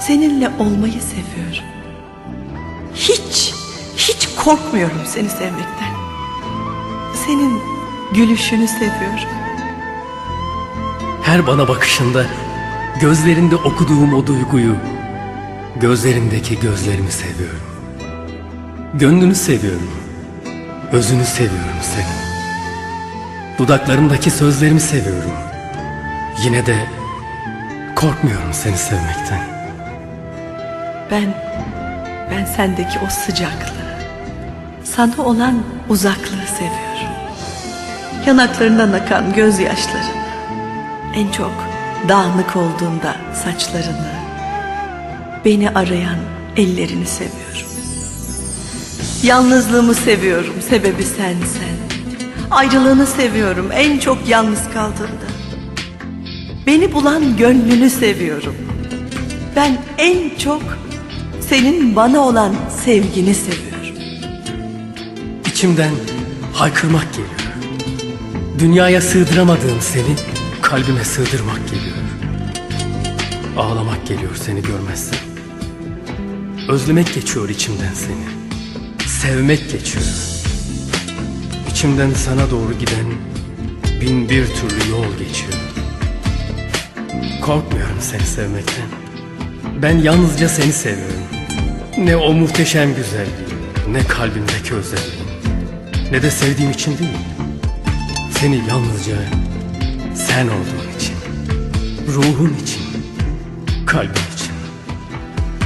seninle olmayı seviyorum. Hiç, hiç korkmuyorum seni sevmekten. Senin gülüşünü seviyorum. Her bana bakışında gözlerinde okuduğum o duyguyu, gözlerindeki gözlerimi seviyorum. Gönlünü seviyorum. Özünü seviyorum senin. Dudaklarındaki sözlerimi seviyorum. Yine de korkmuyorum seni sevmekten. Ben, ben sendeki o sıcaklığı, sana olan uzaklığı seviyorum. Yanaklarından akan gözyaşlarını, en çok dağınık olduğunda saçlarını, beni arayan ellerini seviyorum. Yalnızlığımı seviyorum, sebebi sensen. Ayrılığını seviyorum, en çok yalnız kaldığımda. Beni bulan gönlünü seviyorum. Ben en çok senin bana olan sevgini seviyorum. İçimden haykırmak geliyor. Dünyaya sığdıramadığım seni kalbime sığdırmak geliyor. Ağlamak geliyor seni görmezsem. Özlemek geçiyor içimden seni. Sevmek geçiyor. İçimden sana doğru giden bin bir türlü yol geçiyor. Korkmuyorum seni sevmekten. Ben yalnızca seni seviyorum. Ne o muhteşem güzelliği, ne kalbimdeki özelliği, ne de sevdiğim için değil. Seni yalnızca sen olduğun için, ruhun için, kalbin için,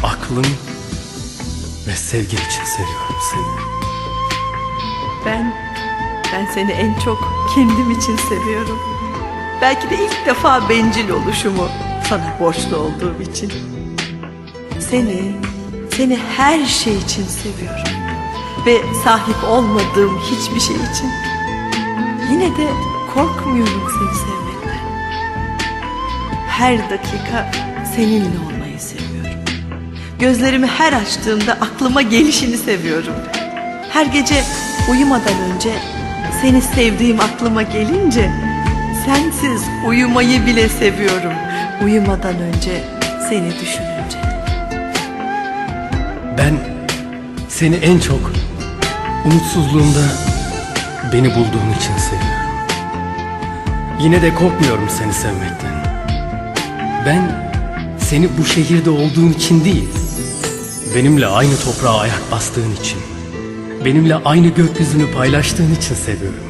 aklın ve sevgin için seviyorum seni. Ben, ben seni en çok kendim için seviyorum. Belki de ilk defa bencil oluşumu sana borçlu olduğum için. Seni, seni her şey için seviyorum. Ve sahip olmadığım hiçbir şey için. Yine de korkmuyorum seni sevmekten. Her dakika seninle olmayı seviyorum. Gözlerimi her açtığımda aklıma gelişini seviyorum. Her gece uyumadan önce seni sevdiğim aklıma gelince sensiz uyumayı bile seviyorum. Uyumadan önce seni düşününce. Ben seni en çok umutsuzluğumda beni bulduğun için seviyorum. Yine de korkmuyorum seni sevmekten. Ben seni bu şehirde olduğun için değil, benimle aynı toprağa ayak bastığın için, benimle aynı gökyüzünü paylaştığın için seviyorum.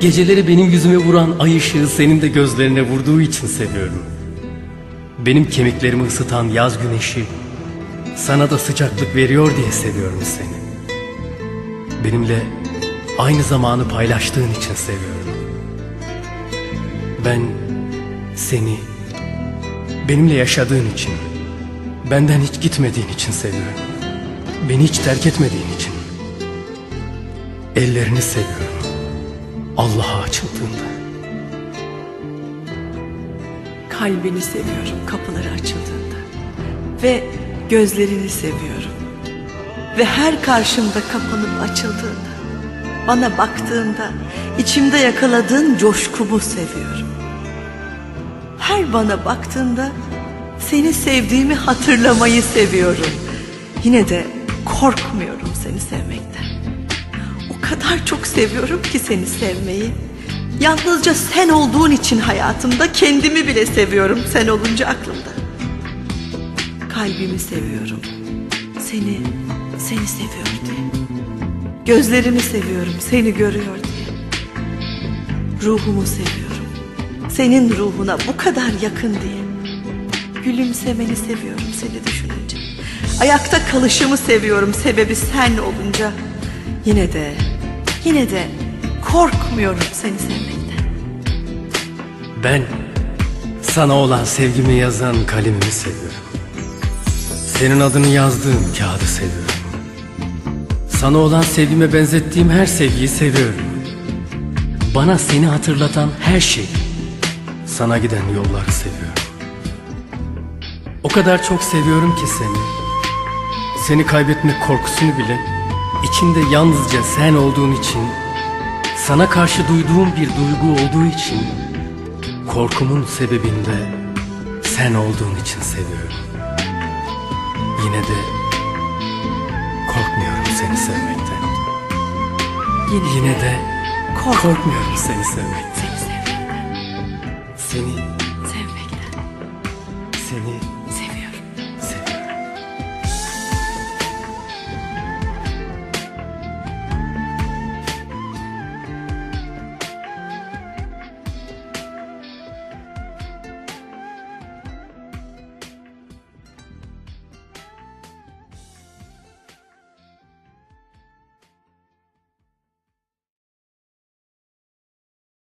Geceleri benim yüzüme vuran ay ışığı senin de gözlerine vurduğu için seviyorum. Benim kemiklerimi ısıtan yaz güneşi sana da sıcaklık veriyor diye seviyorum seni. Benimle aynı zamanı paylaştığın için seviyorum. Ben seni benimle yaşadığın için, benden hiç gitmediğin için seviyorum. Beni hiç terk etmediğin için. Ellerini seviyorum. Allah'a açıldığında. Kalbini seviyorum kapıları açıldığında. Ve gözlerini seviyorum. Ve her karşımda kapanıp açıldığında, bana baktığında içimde yakaladığın coşkumu seviyorum. Her bana baktığında seni sevdiğimi hatırlamayı seviyorum. Yine de korkmuyorum seni sevmekten. O kadar çok seviyorum ki seni sevmeyi. Yalnızca sen olduğun için hayatımda kendimi bile seviyorum sen olunca aklımda. Kalbimi seviyorum. Seni, seni seviyor diye. Gözlerimi seviyorum seni görüyor diye. Ruhumu seviyorum. Senin ruhuna bu kadar yakın diye. Gülümsemeni seviyorum seni düşününce. Ayakta kalışımı seviyorum sebebi sen olunca. Yine de, yine de korkmuyorum seni sevmekten. Ben sana olan sevgimi yazan kalemimi seviyorum. Senin adını yazdığım kağıdı seviyorum. Sana olan sevgime benzettiğim her sevgiyi seviyorum. Bana seni hatırlatan her şey. Sana giden yolları seviyorum. O kadar çok seviyorum ki seni. Seni kaybetmek korkusunu bile içinde yalnızca sen olduğun için sana karşı duyduğum bir duygu olduğu için korkumun sebebinde sen olduğun için seviyorum. Yine de korkmuyorum seni sevmekten. Yine, Yine de kork- korkmuyorum seni sevmekten. Seni, Sevmekten. seni